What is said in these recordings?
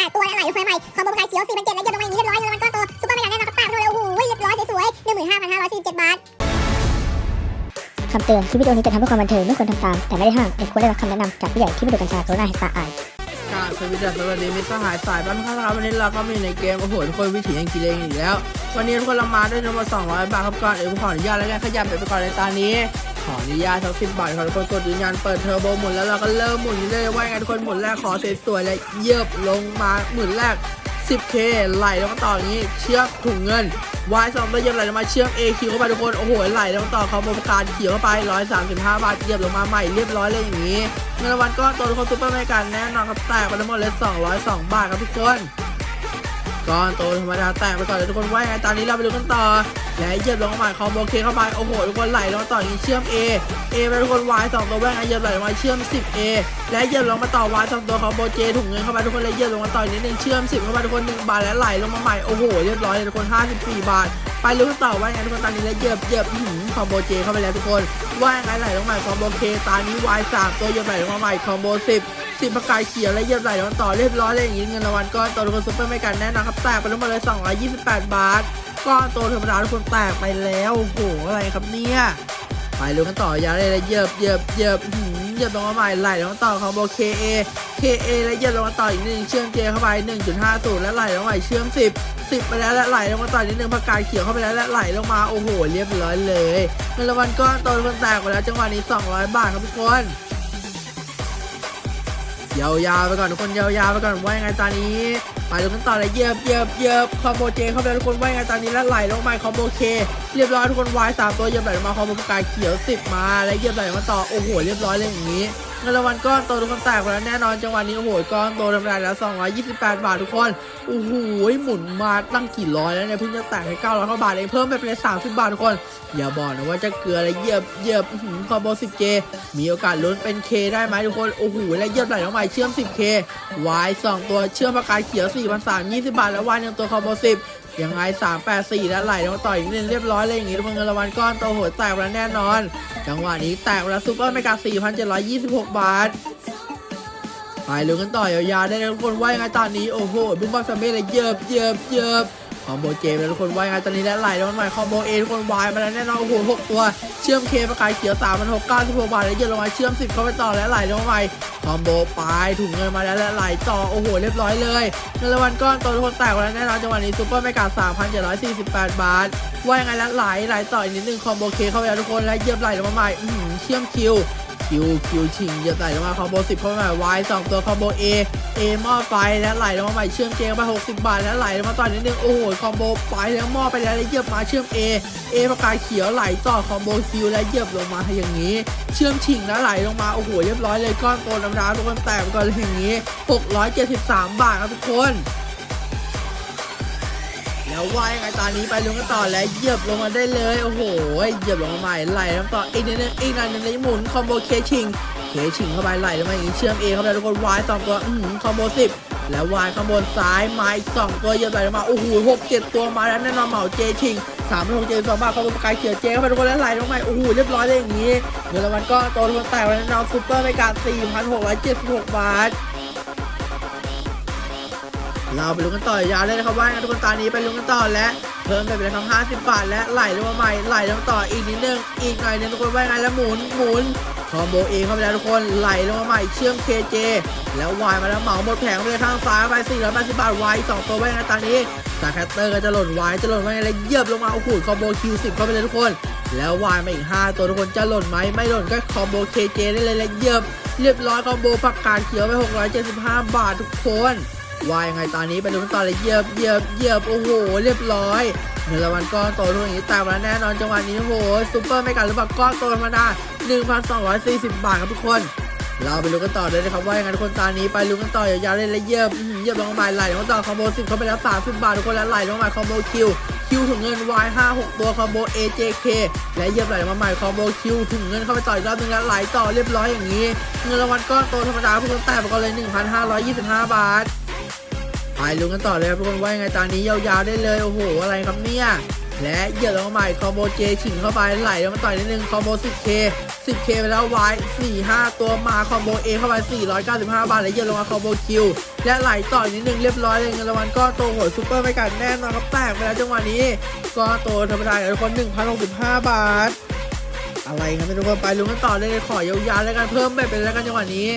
แปดตัวและไหลลงไปใหม่คอมโบประกายเขียวสี่พันเจ็ดและย็นลงมาอย่างนี้เรียบร้อยเลยรางวัลก้อนโตซุปเปอร์ไม่กันแน่นอนครับแปดเลยโอ้โหเรียบร้อยสวยๆหนึ่งหมื่นห้าพันห้าร้อยสี่สิบเจ็ดบาทคำเตือนคลิปวิดีโอนี้จะทำเพื่อความบันเทิงไม่ควรทำตาม แต่ไม่ได้ห้ามเด็กควรได้รับคำแนะนำจากผู้ใหญ่ที่ไม่ดูกัญชาโซน่าเฮตาอายกราบสวัสดีครับสวัสดีมิตรสหายสายบ้านข้างครับวันนี้เราก็มีในเกมโอ้โหทุกคนวิถียังกิเลงอีกแล้ว วันนี้ทุกคนเรามาด้วยจำนวน200 บาทครับก่อนเดี๋ยวผมขออนุญาตแล้วกันขยับไปไปก่อนในตอนนี้ขออนุญาตทั้ง10บาทขอทุกคนกดยืนยันเปิดเทอร์โบหมุนแล้วเราก็เริ่มหมุนเลยว่าไงทุกคนหมุนแรกขอสวยๆและเยิบลงมาหมุนแรก 10k ไหลลงมาต่ออย่างนี้เชือกถุงเงิน Y สองตัวเยียบไหลลงมาเชือก AQ เข้าไปทุกคนโอ้โหไหลลงต่อคอมโบระกาศเขียวเข้าไป135 บาทเยียบลงมาใหม่เรียบร้อยเลยอย่างนี้เงินรางวัลก้อนโตทุกคนซุปเปอร์แมกันแน่นอนครับแตกไปทั้งหมดเลย202 บาทครับทุกคน ก้อนโตธรรมดาแตกไปก่อนเลยทุกคนว่ายังไงตอนนี้เราไปดูกันต่อ และเหยียบลงมาใหม่คอมโบเคเข้าไปโอ้โหทุกคนไหลลงมาต่ออย่างนี้เชื่อม A A ไปทุกคน Y สองตัวแว่งเหยียบไหลลงมาเชื่อม 10A และเหยียบลงมาต่อ Y สองตัวคอมโบ J ถุงเงินเข้าไปทุกคนเลยเหยียบลงมาต่ออีกนิดนึงเชื่อม 10 เข้าไปทุกคน1บาทและไหลลงมาใหม่โอ้โหเรียบร้อยเลยทุกคน 54 บาท ไปลุ้นต่อว่ายังไงทุกคนตอนนี้แล้วเหยียบเหยียบอื้อหือคอมโบ J เข้าไปแล้วทุกคนว่ายังไงไหลลงมาคอมโบ K ตอนนี้ Y สามตัวเหยียบไหลลงมาใหม่คอมโบ10 สิบประกายเขียวและเหยียบไหลลงมาต่อเรียบร้อยเลยอย่างนี้เงินรางวัลก้อนโตทุกคนซุปเปอร์ไม่กันแน่นอนครับแตกไปทั้งหมดเลย 228 บาทก้อนโตธรรมดาทุกคนแตกไปแล้วโอ้โหอะไรครับเนี่ยไปลุ้นกันต่อยาวเลยเลยเหยียบเหยียบเหยียบหือเหยียบลงมาใหม่ไหลลงมาต่อคอมโบ KA KA และเหยียบลงมาต่ออีกนึงเชื่อม J เข้าไป1.50แล้วไหลลงมาเชื่อม 10 10 ไปแล้วและไหลลงมาต่อนิดนึงประกายเขียวเข้าไปแล้วและไหลลงมาโอ้โห เรียบร้อยเลยเงินรางวัลก้อนโตทุกคนแตกไปแล้วจังหวะนี้ 200 บาทครับทุกคน ยาวๆไปก่อนทุกคนยาวๆไปก่อนว่ายังไงตอนนี้ไปดูกันต่อเลยเยียบเยียบเยียบคอมโบเจเข้าไปทุกคนว่ายังไงตอนนี้แล้วไหลลงมาคอมโบเคเรียบร้อยทุกคนวายสามตัวเยียบไหลลงมาคอมโบกายเขียวสิบมาแล้วเยียบไหลมาต่อโอ้โหเรียบร้อยเลยอย่างนี้ เงินรางวัลก้อนโตทุกคนแตกไปแล้วแน่นอนจังหวะนี้โอ้โหก้อนโตธรรมดาแล้ว 228 บาททุกคนโอ้โหหมุนมาตั้งกี่ร้อยแล้วเนี่ยเพิ่งจะแตกให้900กว่าบาทเองเพิ่มไปเป็น30 บาททุกคน อย่าบอกนะว่าจะเกลืออะไรเหยียบเหยียบคอมโบ 10K มีโอกาสลุ้นเป็น K ได้ไหมทุกคนโอ้โหแล้วเหยียบไหลลงมาเชื่อม 10K Y 2ตัวเชื่อมประกายเขียว4,320 บาท แล้ว Y หนึ่งตัวคอมโบ 10ยังไง 384แล้วไหลลงมาต่ออีกนิดนึงเรียบร้อยเลยอย่างงี้ทุกคนเงินรางวัลก้อนโตโหดแตกแล้วแน่นอน จังหวะนี้แตกแล้วซุปเปอร์เมกา4,726 บาทไปลุ้นกันต่อ ยาวๆได้เลยทุกคนว่ายังไงตอนนี้ โอ้โหบุ้มบัมซัมเบ้เลยเยิบเยิบเยิบ อมโบเจไปแล้วทุกคนว่ายังไงตอนนี้และไหลแล้วมันใหม่คอมโบเอทุกคนวายมาแล้วแน่นอนโอ้โหหกตัวเชื่อมเคประกายเขียวสามมันหกเก้าสิบหกบาทแล้วเยิบลงมาเชื่อมสิบเข้าไปต่อและไหลลงมาใหม่คอมโบปลายถุงเงินมาแล้วและไหลต่อโอ้โหเรียบร้อยเลยเงินรางวัลก้อนโตทุกคนแตกแล้วแน่นอนจังหวะนี้ซูเปอร์เมกาสามพันเจ็ดร้อยสี่สิบแปดบาทว่ายังไงแล้วไหลไหลต่ออีกนิดนึงคอมโบเคเข้าไปแล้วทุกคนและเยียบไหลลงมาใหม่เชื่อมคิว คิวคิวชิงจะไหลลงมาคอมโบ10เข้ามา Y 2ตัวคอมโบ A A หม้อไฟแล้วไหลลงมาใหม่เชื่อมเจไป60บาทแล้วไหลลงมาต่อนิดนึงโอ้โหคอมโบไฟแล้วม้อไปแล้วแล้วเหยียบมาเชื่อม A A ประกายเขียวไหลต่อคอมโบคิวแล้วเหยียบลงมาให้อย่างนี้ เชื่อมชิงแล้วไหลลงมาโอ้โหเรียบร้อยเลยก้อนโตน้ำดาทุกคนแตกก่อนเลยอย่างนี้ 673 บาทครับทุกคน แล้วว่ายังไงตอนนี้ไปลงกันต่อแล้วเหยียบลงมาได้เลย โอ้โหเหยียบลงมาใหม่ไหลน้ำต่ออีกนิดนึงอีกน่อยหนึงเลยหมุนคอมโบเคชิงเคชิงเข้าไปไหลลงมาอย่างนี้เชื่อมเอเข้าไปทุกคนวายสองตัวอือหือคอมโบสิบแล้ววายข้างบนซ้ายมาอีกสองตัวเหยียบไหลลงมาโอ้โหหกเจ็ดตัวมาแล้วแน่นอนเหมาเจชิงสามพันหกเจ็ดสองบาทคอมโบประกายเขียวเจเข้าไปทุกคนแล้วไหลลงมาโอ้โหเรียบร้อยเลยอย่างนี้เงินรางวัลก็โตทุกคนแตกไปแล้วแน่นอนซูเปอร์ไม่การสี่พันหกร้อยเจ็ดสิบหกบาท เราไปลุ้นกันต่อยาวเลยนะครับว่ากันทุกคนตอนนี้ไปลุ้นกันต่อและเพิ่มไปเป็นคำ50 บาท และไหลลงมาใหม่ไหลลงต่ออีกนิดนึงอีกหน่อยนึงทุกคนว่าไงแล้วหมุนหมุนคอมโบเองเข้าไปแล้วทุกคนไหลลงมาใหม่เชื่อม KJ แล้ววายมาแล้วเหมาหมดแผงไปเลยข้างซ้ายไป480บาทวายสองตัวไว้ไงตอนนี้สาแคตเตอร์ก็จะหล่นวายจะหล่นไว้ไงแล้วเหยียบลงมาโอ้โหคอมโบคิวสิบเข้าไปเลยทุกคน แล้ววายมาอีก 5 ตัวทุกคนจะหล่นไหมไม่หล่นก็คอมโบ KJ ได้เลยและเหยียบเรียบร้อยคอมโบผักกาดเขียวไป 675 บาททุกคน ว่ายังไงตอนนี้ไปดูกันต่อเลยเยียบเยียบเยียบโอ้โห เรียบร้อยเงินรางวัลก้อนโตทุกอย่างนี้ตามมาแน่นอนจังหวะนี้โอ้โหซูเปอร์ไม่กันหรือเปล่าก้อนโตธรรมดา1,240 บาทครับทุกคน เราไปดูกันต่อเลยนะครับว่ายังไงทุกคนตอนนี้ไปดูกันต่อยาวๆเลยและเยียบเยียบลงมาไหลลงมาต่อคอมโบ10เข้าไปแล้ว30บาททุกคนแล้วไหลลงมาคอมโบคิวคิวถุงเงิน Y 5 6 ตัวคอมโบ AJK และเยียบไหลลงมาใหม่คอมโบคิวถุงเงินเข้าไปต่ออีกรอบนึงแล้วไหลต่อเรียบร้อยอย่างนี้ เงินรางวัลก้อนโตธรรมดาทุกคนแต่ไปก่อนเลย 1,525 บาท ไปลุ้นกันต่อเลยครับทุกคนว่ายังไงตอนนี้ยาวๆได้เลยโอ้โหอะไรครับเนี่ยและเหยียบลงมาใหม่คอมโบเจฉิงเข้าไปไหลลงมาต่อยนิดนึงคอมโบ 10k 10k ไปแล้ววาย4 5 ตัวมาคอมโบ A เข้าไป 495 บาทและเหยียบลงมาคอมโบคิวและไหลต่อยนิดนึงเรียบร้อยเลยเงินรางวัลก็โตโหดซูเปอร์ไม่กัดแน่นอนครับแตกไปแล้วจังหวะนี้ ก็โตธรรมดากับทุกคน1,065 บาท อะไรครับไม่รู้ว่าไปลุ้นกันต่อเลยขอยาวๆแล้วกันเพิ่มแบบเป็นแล้วกันจังหวะนี้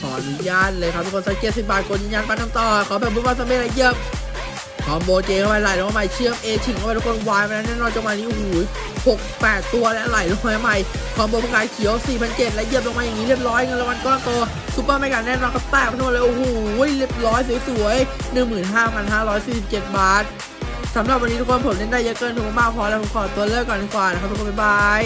ขออนุญาตเลยครับทุกคนสักเจ็ดสิบบาทกดยืนยันปันทำต่อขอแบบบุ้มบาสเมธเยี่ยมคอมโบเจเข้าไปไหลลงมาใหม่เชื่อมเอชิงเข้าไปทุกคนวายมาแล้วแน่นอนจังหวะนี้โอ้โหหกแปดตัวและไหลลงมาใหม่คอมโบพกายเขียว4 0 0และเยียบลงมาอย่างนี้เรียบร้อยเงินรางวัลก้อนโตซูเปอร์ไม่กันแน่นอนครับแตกไปทั้งหมดเลยโอ้โหเรียบร้อยสวยๆ15,547บาทสำหรับวันนี้ทุกคนผมเล่นได้เยอะเกินถูกมากพอแล้วผมขอตัวเลิกก่อนดีกว่านะครับทุกคนบ๊ายบาย